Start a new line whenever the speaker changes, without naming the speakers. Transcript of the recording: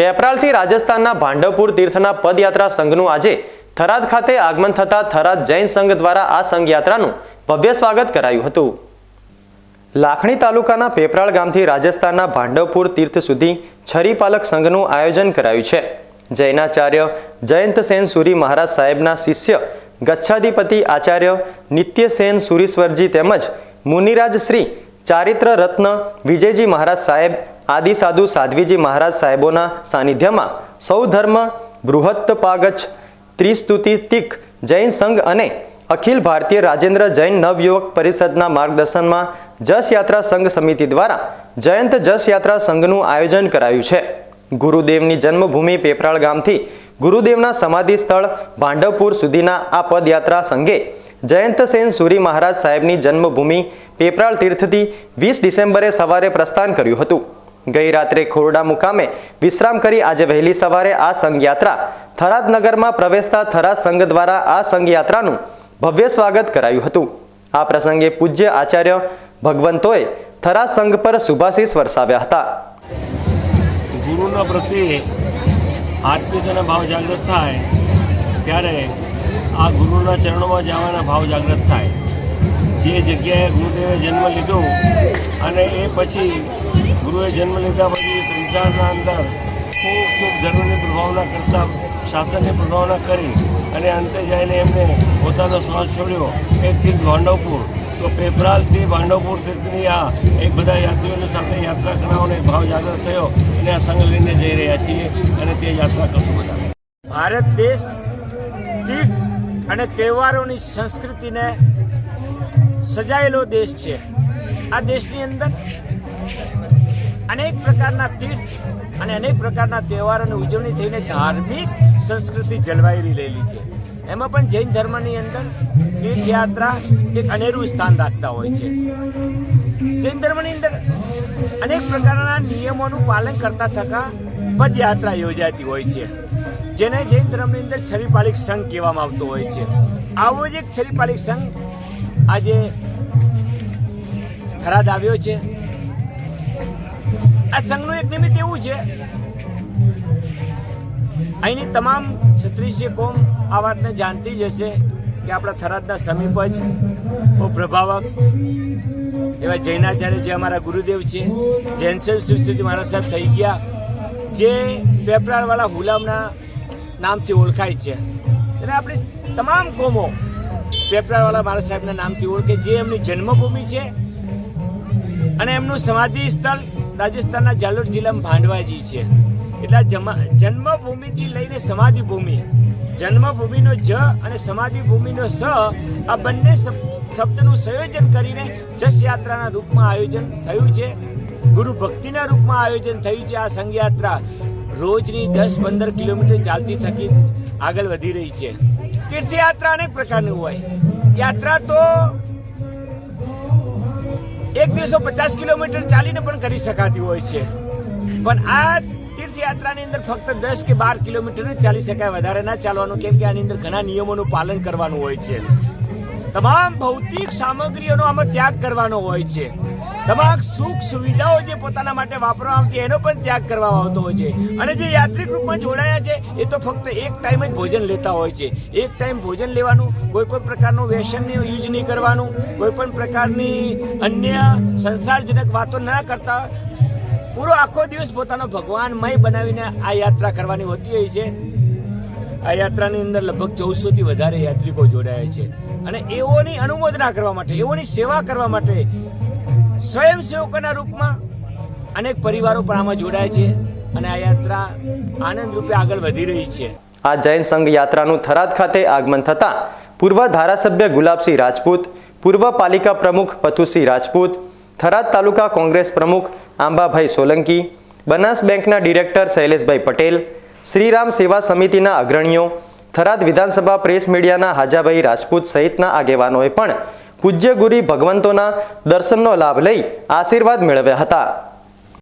પેપરાલથી રાજસ્થાનના ભાંડવપુર તીર્થના પદયાત્રા સંઘનું આજે થરાદ ખાતે આગમન થતા થરાદ જૈન સંઘ દ્વારા આ સંઘયાત્રાનું ભવ્ય સ્વાગત કરાયું હતું. લાખણી તાલુકાના પેપરાળ ગામથી રાજસ્થાનના ભાંડવપુર તીર્થ સુધી છરીપાલક સંઘનું આયોજન કરાયું છે. જૈનાચાર્ય જયંત સેન સુરી મહારાજ સાહેબના શિષ્ય ગચ્છાધિપતિ આચાર્ય નિત્યસેન સુરીશ્વરજી તેમજ મુનિરાજ શ્રી ચારિત્ર રત્ન વિજયજી મહારાજ સાહેબ, આદિ સાધુ સાધ્વીજી મહારાજ સાહેબોના સાનિધ્યમાં સૌ ધર્મ ત્રિસ્તુતિ તિક, જૈન સંઘ અને અખિલ ભારતીય રાજેન્દ્ર જૈન નવયુવક પરિષદના માર્ગદર્શનમાં જસયાત્રા સંઘ સમિતિ દ્વારા જયંત જસ યાત્રા સંઘનું આયોજન કરાયું છે. ગુરુદેવની જન્મભૂમિ પેપરાળ ગામથી ગુરુદેવના સમાધિ સ્થળ ભાંડવપુર સુધીના આ પદયાત્રા સંઘે જયંત સેન સુરી મહારાજ સાહેબની જન્મભૂમિ પેપરાળ તીર્થથી વીસ ડિસેમ્બરે સવારે પ્રસ્થાન કર્યું હતું. ગઈ રાત્રે ખોરડા મુકામે વિશ્રામ કરી આજે વહેલી સવારે આ સંઘયાત્રા થરાદ નગરમાં પ્રવેશતા થરાદ સંઘ દ્વારા આ સંઘયાત્રાનું ભવ્ય સ્વાગત કરાયું હતું. આ પ્રસંગે પૂજ્ય આચાર્ય ભગવંતોએ થરાદ સંઘ પર શુભાશીષ વરસાવ્યા હતા.
ગુરુના પ્રત્યે આત્મિક અને ભાવ જાગૃત થાય, ત્યારે આ ગુરુના ચરણોમાં જવાના ભાવ જાગૃત થાય. જે જગ્યાએ ગુરુદેવે જન્મ લીધો અને એ પછી ગુરુએ જન્મ લીધા પછી સંસારના અંદર ખૂબ ખૂબ ધર્મની પ્રભાવના કરતા શાસનની પ્રભાવના કરી અને અંતે જઈને એમને પોતાનો શ્વાસ છોડ્યો. એ તીર્થ ભાંડવપુર તો પેપરાલથી ભાંડવપુર તીર્થની આ એક બધા યાત્રીઓની સાથે યાત્રા કરાવવાનો એક ભાવ જાગૃત થયો અને આ સંઘ લઈને જઈ રહ્યા છીએ અને તે યાત્રા કરશું બધા.
ભારત દેશ તીર્થ અને તહેવારોની સંસ્કૃતિને સજાયેલો દેશ છે. આ દેશની અંદર અનેક પ્રકારના તીર્થ અને અનેક પ્રકારના તહેવારોની ઉજવણી થઈને ધાર્મિક સંસ્કૃતિ જળવાઈ રહેલી છે. એમાં પણ જૈન ધર્મની અંદર તીર્થયાત્રા એક અનેરું સ્થાન રાખતા હોય છે. જૈન ધર્મની અંદર અનેક પ્રકારના નિયમોનું પાલન કરતા થકા પદયાત્રા યોજાતી હોય છે, જેને જૈન ધર્મની અંદર છરીપાલિક સંઘ કહેવામાં આવતો હોય છે. આવો જ એક છરીપાલિક સંઘ આજે થરાદ આવ્યો છે. આ સંઘનું એક નિમિત્ત એવું છે, અહીંની તમામ ક્ષત્રિય કોમ આ વાતને જાણતી જ હશે કે આપણા થરાદના સમીપ જ બહુ પ્રભાવક એવા જૈનાચાર્ય જે અમારા ગુરુદેવ છે. જૈનસેન સુશ્રી મહારાજ સાહેબ થઈ ગયા. જે પેપરાળવાળા હુલામના નામથી ઓળખાય છે. અને આપણી તમામ કોમો પેપરાળવાળા મહારાજ સાહેબના નામથી ઓળખે, જે એમની જન્મભૂમિ છે અને એમનું સમાધિ સ્થળ રાજસ્થાનના જાલોર જિલ્લામાં ભાંડવાજી છે. એટલે જન્મભૂમિથી લઈને સમાધિ ભૂમિ જન્મભૂમિનો જ અને સમાધિ ભૂમિનો સ, આ બંને શબ્દનું સંયોજન કરીને જસ યાત્રાના રૂપમાં આયોજન થયું છે. ગુરુ ભક્તિના રૂપમાં આયોજન થયું છે. આ સંઘયાત્રા રોજની દસ પંદર કિલોમીટર ચાલતી થકી આગળ વધી રહી છે. તીર્થયાત્રા અનેક પ્રકારની હોય. યાત્રા તો એક દિવસો પચાસ કિલોમીટર ચાલીને પણ કરી શકાતી હોય છે. પણ આ તીર્થયાત્રાની અંદર ફક્ત દસ કે બાર કિલોમીટર જ ચાલી શકાય. વધારે ના ચાલવાનું, કેમ કે આની અંદર ઘણા નિયમોનું પાલન કરવાનું હોય છે. તમામ ભૌતિક સામગ્રીઓનો આમાં ત્યાગ કરવાનો હોય છે. તમામ સુખ સુવિધાઓ જે પોતાના માટે વાપરવામાં આવતી એનો પણ ત્યાગ કરવામાં આવતો હોય છે. અને જે યાત્રિક રૂપમાં જોડાયા છે, એ તો ફક્ત એક ટાઈમ જ ભોજન લેતા હોય છે. એક ટાઈમ ભોજન લેવાનું, કોઈ પણ પ્રકારનું વ્યસનની યુઝ નહીં કરવાનું, કોઈ પણ પ્રકારની અન્ય સંસારજનક વાતો ના કરતા. પૂરો આખો દિવસ પોતાનો ભગવાનમય બનાવીને આ યાત્રા કરવાની હોતી હોય છે. આ યાત્રાની અંદર લગભગ ચૌદસોથી વધારે યાત્રિકો જોડાયા છે. અને એઓની અનુમોદના કરવા માટે, એઓની સેવા કરવા માટે સ્વયંસેવકોના રૂપમાં અનેક પરિવારો પણ આમાં જોડાય છે અને આ યાત્રા આનંદ રૂપે આગળ વધી રહી છે.
આ જૈન સંઘ યાત્રાનું થરાદ ખાતે આગમન થતાં પૂર્વ ધારાસભ્ય ગુલાબસિંહ રાજપૂત, પૂર્વ પાલિકા પ્રમુખ પથુસિંહ રાજપૂત, થરાદ તાલુકા કોંગ્રેસ પ્રમુખ આંબાભાઈ સોલંકી, બનાસ બેંકના ડિરેક્ટર શૈલેષભાઈ પટેલ, શ્રીરામ સેવા સમિતિના અગ્રણીઓ, થરાદ વિધાનસભા પ્રેસ મીડિયાના હાજાભાઈ રાજપૂત સહિતના આગેવાનોએ પણ પૂજ્ય ગુરી ભગવંતોના દર્શનનો લાભ લઈ આશીર્વાદ મેળવ્યા હતા.